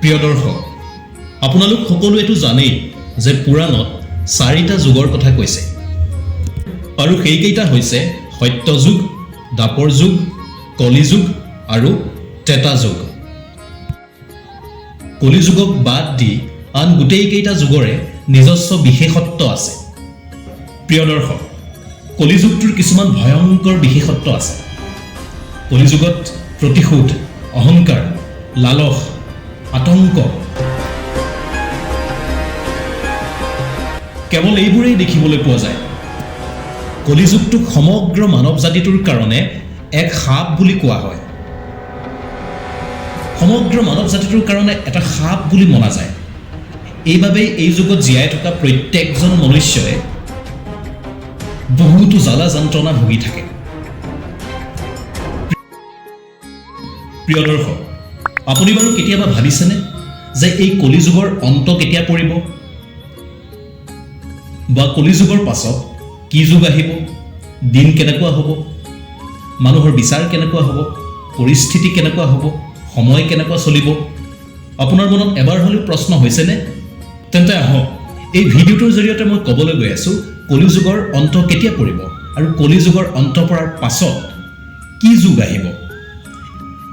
প্ৰিয় দৰ্শক আপোনালোক সকলোৱেতো জানেই যে পুৰাণত চাৰিটা যুগৰ কথা কৈছে। আৰু সেইকেইটা হৈছে সত্যযুগ দ্বাপৰ যুগ কলিযুগ আৰু ত্ৰেতা যুগ কলিযুগক বাদ দি আন গোটেইকেইটা যুগৰে নিজস্ব বিশেষত্ব আছে। প্ৰিয় দৰ্শক কলিযুগটোৰ কিছুমান ভয়ংকৰ বিশেষত্ব আছে। কলিযুগত প্ৰতিশোধ অহংকাৰ লালস আতংক। কেৱল এইবোৰেই দেখিবলৈ পোৱা যায়। কলিযুগটোক সমগ্ৰ মানৱ জাতিটোৰ কাৰণে এক সাপ বুলি কোৱা হয়। সমগ্ৰ মানৱ জাতিটোৰ কাৰণে এটা সাপ বুলি মনা যায়। এইবাবেই এই যুগত জীয়াই থকা প্ৰত্যেকজন মনুষ্যই বহুতো জ্বালা যন্ত্ৰণা ভুগি থাকে। প্ৰিয় দৰ্শক আপুনি বাৰু কেতিয়াবা ভাবিছেনে যে এই কলিযুগৰ অন্ত কেতিয়া পৰিব? বা কলিযুগৰ পাছত কি যুগ আহিব? দিন কেনেকুৱা হ'ব? মানুহৰ বিচাৰ কেনেকুৱা হ'ব? পৰিস্থিতি কেনেকুৱা হ'ব? সময় কেনেকুৱা চলিব? আপোনাৰ মনত এবাৰ হ'লেও প্ৰশ্ন হৈছেনে? তেন্তে আহক এই ভিডিঅ'টোৰ জৰিয়তে মই ক'বলৈ গৈ আছোঁ কলিযুগৰ অন্ত কেতিয়া পৰিব আৰু কলিযুগৰ অন্ত পৰাৰ পাছত কি যুগ আহিব?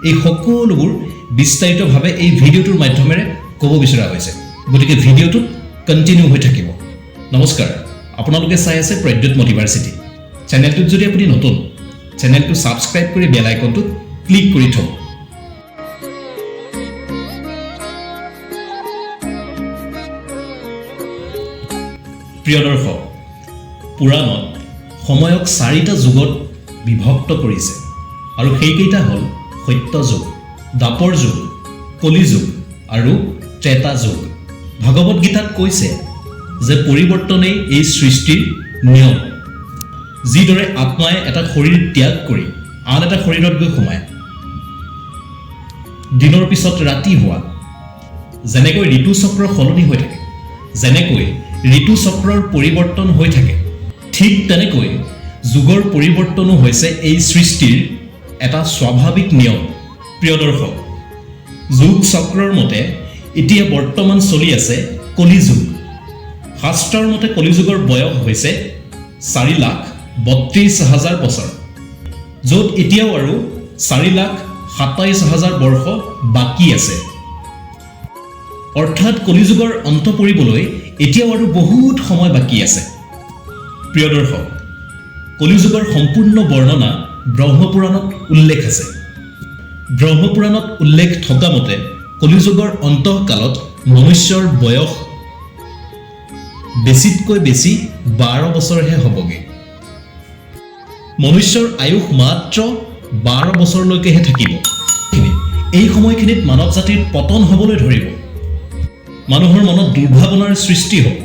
এই সকলোবোৰ বিস্তাৰিতভাৱে এই ভিডিঅ'টোৰ মাধ্যমেৰে ক'ব বিচৰা হৈছে। গতিকে ভিডিঅ'টোত কণ্টিনিউ হৈ থাকিব। নমস্কাৰ, আপোনালোকে চাই আছে প্ৰদ্যুৎ মটিভাৰ্চিটি চেনেলটোত যদি আপুনি নতুন, চেনেলটো ছাবস্ক্ৰাইব কৰি বেল আইকনটোত ক্লিক কৰি থওক। প্ৰিয় দৰ্শক, পুৰাণত সময়ক চাৰিটা যুগত বিভক্ত কৰিছে। আৰু সেইকেইটা হ'ল সত্যযুগ দ্বাপৰ যুগ কলিযুগ আৰু ত্ৰেতা যুগ। ভাগৱত গীতাত কৈছে যে পৰিৱৰ্তনেই এই সৃষ্টিৰ নিয়ম। যিদৰে আত্মাই এটা শৰীৰ ত্যাগ কৰি আন এটা শৰীৰত গৈ সোমায়। দিনৰ পিছত ৰাতি হোৱা, যেনেকৈ ঋতুচক্ৰ সলনি হৈ থাকে, যেনেকৈ ঋতুচক্ৰৰ পৰিৱৰ্তন হৈ থাকে, ঠিক তেনেকৈ যুগৰ পৰিৱৰ্তনো হৈছে এই সৃষ্টিৰ এটা স্বাভাৱিক নিয়ম। প্ৰিয় দৰ্শক যুগ চক্ৰৰ মতে এতিয়া বৰ্তমান চলি আছে কলিযুগ। শাস্ত্ৰৰ মতে কলিযুগৰ বয়স হৈছে চাৰি লাখ বত্ৰিছ হাজাৰ বছৰ য'ত এতিয়াও আৰু চাৰি লাখ সাতাইছ হাজাৰ বৰ্ষ বাকী আছে। অৰ্থাৎ কলিযুগৰ অন্ত পৰিবলৈ এতিয়াও আৰু বহুত সময় বাকী আছে। প্ৰিয় দৰ্শক কলিযুগৰ সম্পূৰ্ণ বৰ্ণনা ব্ৰহ্মপুৰাণত উল্লেখ আছে। ব্ৰহ্মপুৰাণত উল্লেখ থকা মতে কলিযুগৰ অন্তঃকালত মনুষ্যৰ বয়স বেছিতকৈ বেছি বাৰ বছৰহে হ'বগৈ। মনুষ্যৰ আয়ুস মাত্ৰ বাৰ বছৰলৈকেহে থাকিব। এই সময়খিনিত মানৱ জাতিৰ পতন হ'বলৈ ধৰিব। মানুহৰ মনত দুৰ্ভাৱনাৰ সৃষ্টি হ'ব।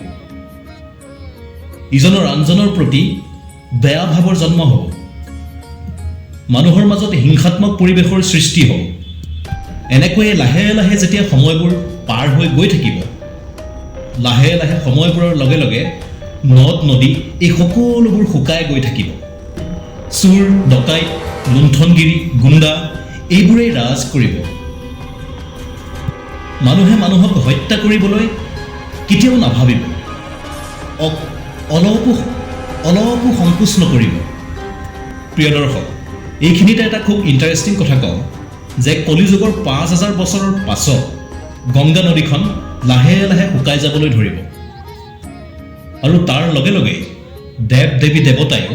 ইজনৰ আনজনৰ প্ৰতি বেয়া ভাৱৰ জন্ম হ'ব। মানুহৰ মাজত হিংসাত্মক পৰিৱেশৰ সৃষ্টি হ'ব। এনেকৈয়ে লাহে লাহে যেতিয়া সময়বোৰ পাৰ হৈ গৈ থাকিব লাহে লাহে সময়বোৰৰ লগে লগে নদ নদী এই সকলোবোৰ শুকাই গৈ থাকিব। চোৰ ডকাইত লুণ্ঠনগিৰি গুণ্ডা এইবোৰেই ৰাজ কৰিব। মানুহে মানুহক হত্যা কৰিবলৈ কেতিয়াও নাভাবিব। অলপো অলপো সংকোচ নকৰিব। প্ৰিয় দৰ্শক এইখিনিতে এটা খুব ইণ্টাৰেষ্টিং কথা কওঁ যে কলিযুগৰ পাঁচ হাজাৰ বছৰৰ পাছত গংগা নদীখন লাহে লাহে শুকাই যাবলৈ ধৰিব। আৰু তাৰ লগে লগে দেৱ দেৱী দেৱতায়ো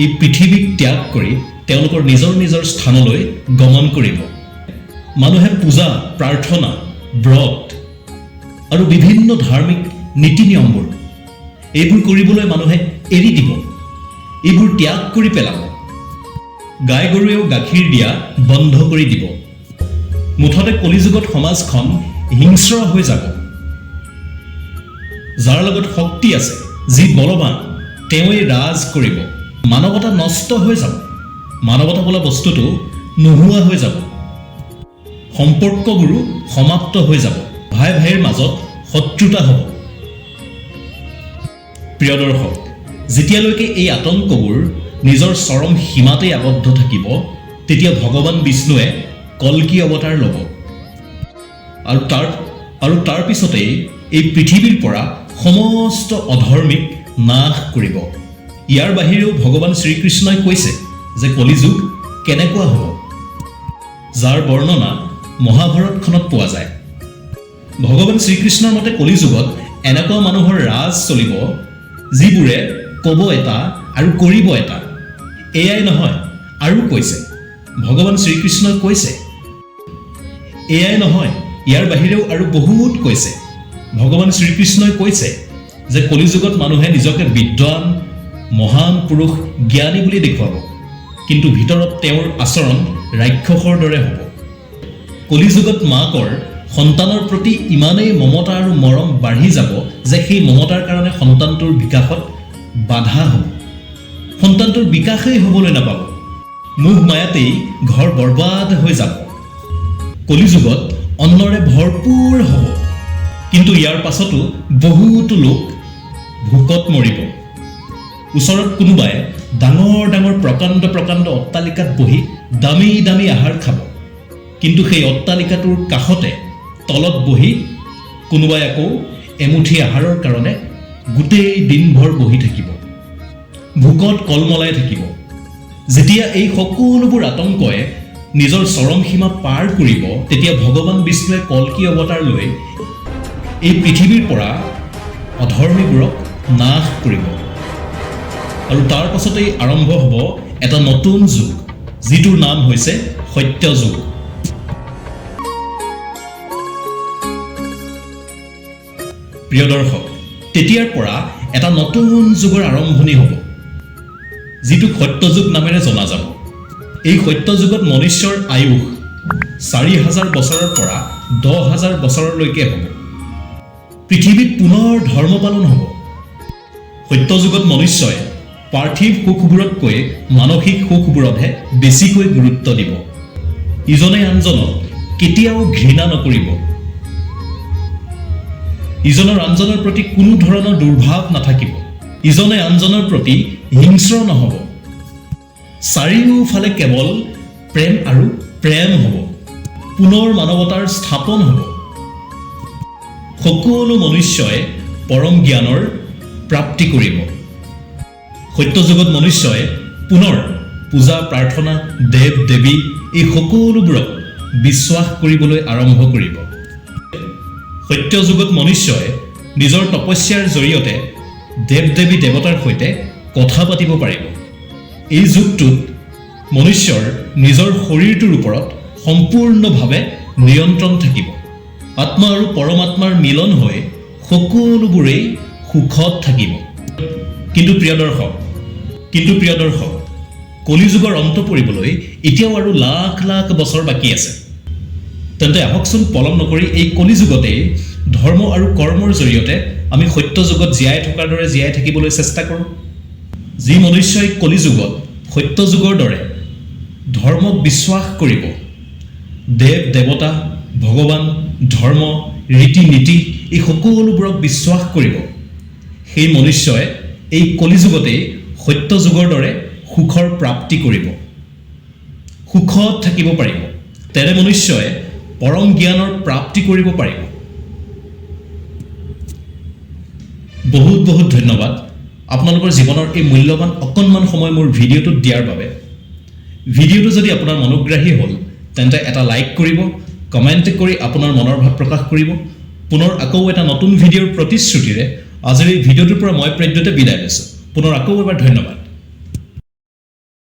এই পৃথিৱীক ত্যাগ কৰি তেওঁলোকৰ নিজৰ নিজৰ স্থানলৈ গমন কৰিব। মানুহে পূজা প্ৰাৰ্থনা ব্ৰত আৰু বিভিন্ন ধাৰ্মিক নীতি নিয়মবোৰ এইবোৰ কৰিবলৈ মানুহে এৰি দিব। এইবোৰ ত্যাগ কৰি পেলাব। গাই গৰুৱেও গাখীৰ দিয়া বন্ধ কৰি দিব। মুঠতে কলিযুগত সমাজখন হিংস্ৰ হৈ যাব। যাৰ লগত শক্তি আছে যি বলৱান তেওঁৱেই ৰাজ কৰিব। মানৱতা নষ্ট হৈ যাব। মানৱতা বোলা বস্তুটো নোহোৱা হৈ যাব। সম্পৰ্কবোৰো সমাপ্ত হৈ যাব। ভাই ভাইৰ মাজত শত্ৰুতা হ'ব। প্ৰিয় দৰ্শক যেতিয়ালৈকে এই আতংকবোৰ নিজৰ চৰম সীমাতেই আবদ্ধ থাকিব তেতিয়া ভগৱান বিষ্ণুৱে কল্কি অৱতাৰ ল'ব। আৰু তাৰ আৰু তাৰ পিছতেই এই পৃথিৱীৰ পৰা সমস্ত অধৰ্মীক নাশ কৰিব। ইয়াৰ বাহিৰেও ভগৱান শ্ৰীকৃষ্ণই কৈছে যে কলিযুগ কেনেকুৱা হ'ব? যাৰ বৰ্ণনা মহাভাৰতখনত পোৱা যায়। ভগৱান শ্ৰীকৃষ্ণৰ মতে কলিযুগত এনেকুৱা মানুহৰ ৰাজ চলিব যিবোৰে ক'ব এটা আৰু কৰিব এটা। এয়াই নহয় আৰু কৈছে। ভগৱান শ্ৰীকৃষ্ণই কৈছে। এয়াই নহয় ইয়াৰ বাহিৰেও আৰু বহুত কৈছে। ভগৱান শ্ৰীকৃষ্ণই কৈছে যে কলিযুগত মানুহে নিজকে বিদ্বান মহান পুৰুষ জ্ঞানী বুলি দেখুৱাব। কিন্তু ভিতৰত তেওঁৰ আচৰণ ৰাক্ষসৰ দৰে হ'ব। কলিযুগত মাকৰ সন্তানৰ প্ৰতি ইমানেই মমতা আৰু মৰম বাঢ়ি যাব যে সেই মমতাৰ কাৰণে সন্তানটোৰ বিকাশত বাধা হ'ব। সন্তানটোৰ বিকাশেই হ'বলৈ নাপাব। মোহ মায়াতেই ঘৰ বৰবাদ হৈ যাব। কলিযুগত অন্নৰে ভৰপূৰ হ'ব। কিন্তু ইয়াৰ পাছতো বহুতো লোক ভোকত মৰিব। ওচৰত কোনোবাই ডাঙৰ ডাঙৰ প্ৰকাণ্ড প্ৰকাণ্ড অট্টালিকাত বহি দামী দামী আহাৰ খাব। কিন্তু সেই অট্টালিকাটোৰ কাষতে তলত বহি কোনোবাই আকৌ এমুঠি আহাৰৰ কাৰণে গোটেই দিনভৰ বহি থাকিব। ভোকত কলমলাই থাকিব। যেতিয়া এই সকলোবোৰ আতংকই নিজৰ চৰম সীমা পাৰ কৰিব তেতিয়া ভগৱান বিষ্ণুৱে কল্কি অৱতাৰ লৈ এই পৃথিৱীৰ পৰা অধৰ্মীবোৰক নাশ কৰিব। আৰু তাৰ পাছতেই আৰম্ভ হ'ব এটা নতুন যুগ যিটোৰ নাম হৈছে সত্য যুগ প্ৰিয় দৰ্শক তেতিয়াৰ পৰা এটা নতুন যুগৰ আৰম্ভণি হ'ব। যিটোক সত্যযুগ নামেৰে জনা যাব। এই সত্যযুগত মনুষ্যৰ আয়ুস চাৰি হাজাৰ বছৰৰ পৰা দহ হাজাৰ বছৰলৈকে হ'ব। পৃথিৱীত পুনৰ ধৰ্ম পালন হ'ব। সত্যযুগত মনুষ্যই পাৰ্থিৱ সুখবোৰতকৈ মানসিক সুখবোৰতহে বেছিকৈ গুৰুত্ব দিব। ইজনে আনজনক কেতিয়াও ঘৃণা নকৰিব। ইজনৰ আনজনৰ প্ৰতি কোনো ধৰণৰ দুৰ্ভাৱ নাথাকিব। ইজনে আনজনৰ প্ৰতি হিংস্ৰ নহ'ব। চাৰিওফালে কেৱল প্ৰেম আৰু প্ৰেম হ'ব। পুনৰ মানৱতাৰ স্থাপন হ'ব। সকলো মনুষ্যই পৰম জ্ঞানৰ প্ৰাপ্তি কৰিব। সত্যযুগত মনুষ্যই পুনৰ পূজা প্ৰাৰ্থনা দেৱ দেৱী এই সকলোবোৰক বিশ্বাস কৰিবলৈ আৰম্ভ কৰিব। সত্যযুগত মনুষ্যই নিজৰ তপস্যাৰ জৰিয়তে দেৱ দেৱী দেৱতাৰ সৈতে কথা পাতিব পাৰিব। এই যুগটোত মনুষ্যৰ নিজৰ শৰীৰটোৰ ওপৰত সম্পূৰ্ণভাৱে নিয়ন্ত্ৰণ থাকিব। আত্মা আৰু পৰমাত্মাৰ মিলন হৈ সকলোবোৰেই সুখত থাকিব। কিন্তু প্ৰিয় দৰ্শক কিন্তু প্ৰিয় দৰ্শক কলিযুগৰ অন্ত পৰিবলৈ এতিয়াও আৰু লাখ লাখ বছৰ বাকী আছে। তেন্তে আহকচোন পলম নকৰি এই কলিযুগতেই ধৰ্ম আৰু কৰ্মৰ জৰিয়তে আমি সত্য যুগত জীয়াই থকাৰ দৰে জীয়াই থাকিবলৈ চেষ্টা কৰোঁ। যি মনুষ্যই কলিযুগত সত্য যুগৰ দৰে ধৰ্মক বিশ্বাস কৰিব, দেৱ, দেৱতা, ভগৱান, ধৰ্ম, ৰীতি, নীতি, এই সকলোবোৰক বিশ্বাস কৰিব, সেই মনুষ্যই এই কলিযুগতেই সত্য যুগৰ দৰে সুখৰ প্ৰাপ্তি কৰিব। সুখত থাকিব পাৰিব, তেনে মনুষ্যই পৰম জ্ঞানৰ প্ৰাপ্তি কৰিব পাৰিব। বহুত বহুত ধন্যবাদ। আপোনালোকৰ জীৱনৰ এই মূল্যৱান অকণমান সময় মোৰ ভিডিঅ'টোত দিয়াৰ বাবে, ভিডিঅ'টো যদি আপোনাৰ মনোগ্ৰাহী হ'ল, তেন্তে এটা লাইক কৰিব, কমেণ্ট কৰি আপোনাৰ মনৰ ভাৱ প্ৰকাশ কৰিব, পুনৰ আকৌ এটা নতুন ভিডিঅ'ৰ প্ৰতিশ্ৰুতিৰে আজিৰ এই ভিডিঅ'টোৰ পৰা মই প্ৰদ্যুতে বিদায় লৈছোঁ। পুনৰ আকৌ এবাৰ ধন্যবাদ।